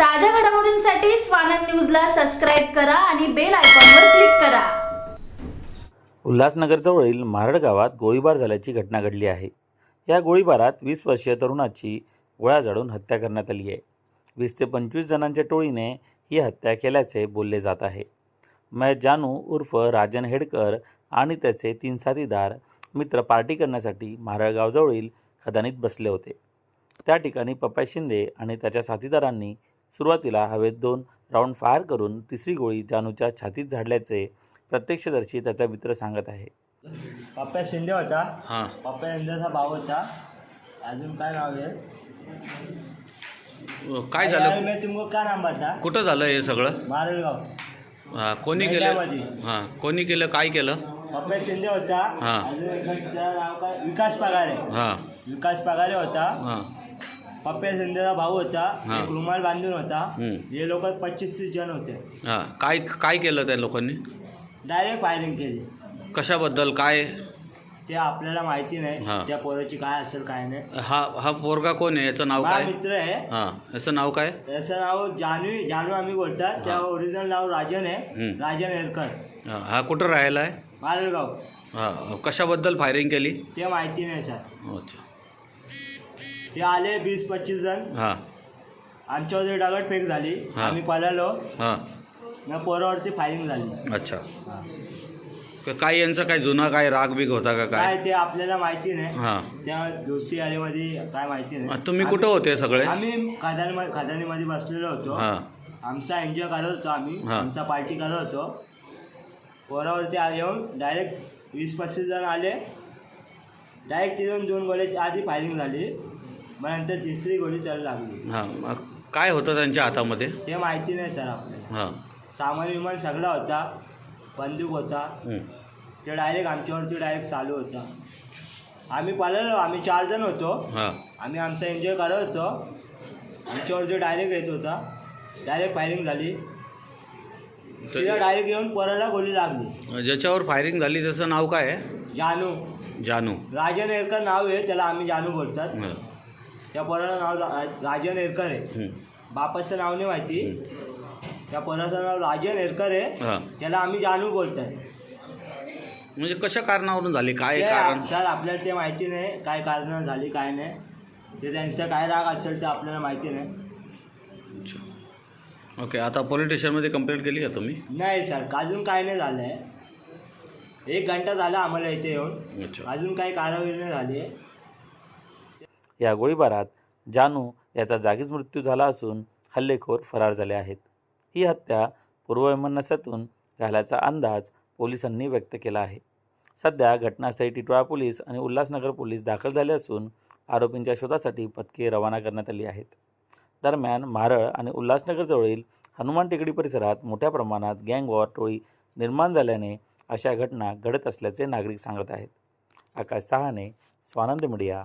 ताज्या घडामोडींसाठी स्वानंद न्यूजला सबस्क्राईब करा आणि बेल आयकॉनवर क्लिक करा. उल्हासनगरजवळील मारड गावात गोळीबार झाल्याची घटना घडली आहे. या गोळीबारात वीस वर्षीय तरुणाची गोळ्या जाडून हत्या करण्यात आली आहे. वीस ते पंचवीस जणांच्या टोळीने ही हत्या केल्याचे बोलले जात आहे. मै जानू उर्फ राजन हेडकर आणि त्याचे तीन साथीदार मित्र पार्टी करण्यासाठी मारळगावजवळील खदानीत बसले होते. त्या ठिकाणी पप्पा शिंदे आणि त्याच्या साथीदारांनी सुरुवातीला हवेत दोन राऊंड फायर करून तिसरी गोळी जानूच्या छातीत झाडल्याचे प्रत्यक्षदर्शी त्याचा मित्र सांगत आहे. पप्प्या शिंदे होता हां. पप्प्या शिंदेचा भाऊ होता. अजून काय नाव आहे? काय झालं? मी तुमको काय नाम बता कुठं झालं हे सगळं? मारलगाव हा, कोणी केलं? मेंढ्यामध्ये. हां कोणी केलं? काय केलं? पप्प्या शिंदे होता. हा. अजून एकाचं नाव काय? विकास पगारे. हां. विकास पगारे होता. हां. पप्प्या शिंदेचा भाऊ होता. एक रुमाल बांधून होता. हे लोक पच्चीस तीस जण होते. हां. काय काय केलं त्या लोकांनी? डायरेक्ट फायरिंग केली. कशाबद्दल? काय? ते आपल्याला माहिती हा. नाही त्या पोराची काय असेल काय नाही. हा हा पोरगा कोण आहे? याचं नाव माझा काय? मित्र आहे. हां. याचं नाव काय? त्याचं नाव जानू जानू आम्ही बोलतात. त्या ओरिजिनल नाव राजन आहे. हम्म. राजन एरकर हां, हा कुठं राहायला आहे मारलगाव हां. कशाबद्दल फायरिंग केली? ते माहिती नाही सर. अच्छा. ते आले वीस पंचवीस जण. हां. आमच्यावर दगडफेक झाली हा. आम्ही पळालो. हां. पोरावरती फायरिंग झाली. अच्छा. क- काय यांचा काय जुना काय राग बिग होता का काय? काय ते आपल्याला माहिती नाही. हां. त्या दोस्ती आलीमध्ये काय माहिती नाही. तुम्ही कुठं होते सगळे? आम्ही खदानी खदानीमध्ये बसलेलो होतो. हां. आमचा एन्जॉय करत होतो आम्ही. हा. आमचा पार्टी करत होतो. पोरावरती आ- येऊन डायरेक्ट वीस पस्तीस जण आले. डायरेक्ट तिथून दोन गोळ्याची आधी फायरिंग झाली. मग नंतर तिसरी गोळी चालू लागली. हां मग काय होतं त्यांच्या हातामध्ये? ते माहिती नाही सर आपल्याला. हां. सामान विमान सगळा होता बंदूक होता. हं. ते डायरेक्ट आमच्यावरती डायरेक्ट चालू होता. आम्ही पाळलो आम्ही चार जण होतो. हां. आम्ही आमचा एन्जॉय करत होतो. आमच्यावरती डायरेक्ट येत होता. डायरेक्ट फायरिंग झाली. तिला डायरेक्ट येऊन पोराला गोळी लागली. ज्याच्यावर फायरिंग झाली त्याचं नाव काय आहे? जानू. जानू. राजन एरकर नाव आहे त्याला आम्ही जानू बोलतात. हं. त्या पोराला नाव राजन एरकर आहे. बापाचं नाव नाही माहिती. त्या पोराचं नाव राजन एरकर आहे. त्याला आम्ही जानू बोलतात म्हणजे कशा कारणावरून झाली? काय कारण? सर आपल्याला ते माहिती नाही. काय कारण झाली काय नाही. ते त्यांचा काय राग असेल ते आपल्याला माहिती नाही. ओके आता पोलीस स्टेशनमध्ये कंप्लेंट केली का तुम्ही? नाही सर अजून काय नाही झालं आहे एक घंटा झाला आम्हाला इथे येऊन. अजून काही कारवाई नाही झाली. आहे या गोळीबारात जानू याचा जागीच मृत्यू झाला असून हल्लेखोर फरार झाले आहेत. ही हत्या पूर्ववैमनस्यातून झाल्याचा अंदाज पोलिसांनी व्यक्त केला आहे. सध्या घटनास्थळी टिटवाळा पोलीस आणि उल्हासनगर पोलीस दाखल झाले असून आरोपींच्या शोधासाठी पथके रवाना करण्यात आली आहेत. दरम्यान मारळ आणि उल्हासनगरजवळील हनुमान टेकडी परिसरात मोठ्या प्रमाणात गँग वॉर टोळी निर्माण झाल्याने अशा घटना घडत असल्याचे नागरिक सांगत आहेत. आकाश सहाने स्वानंद मीडिया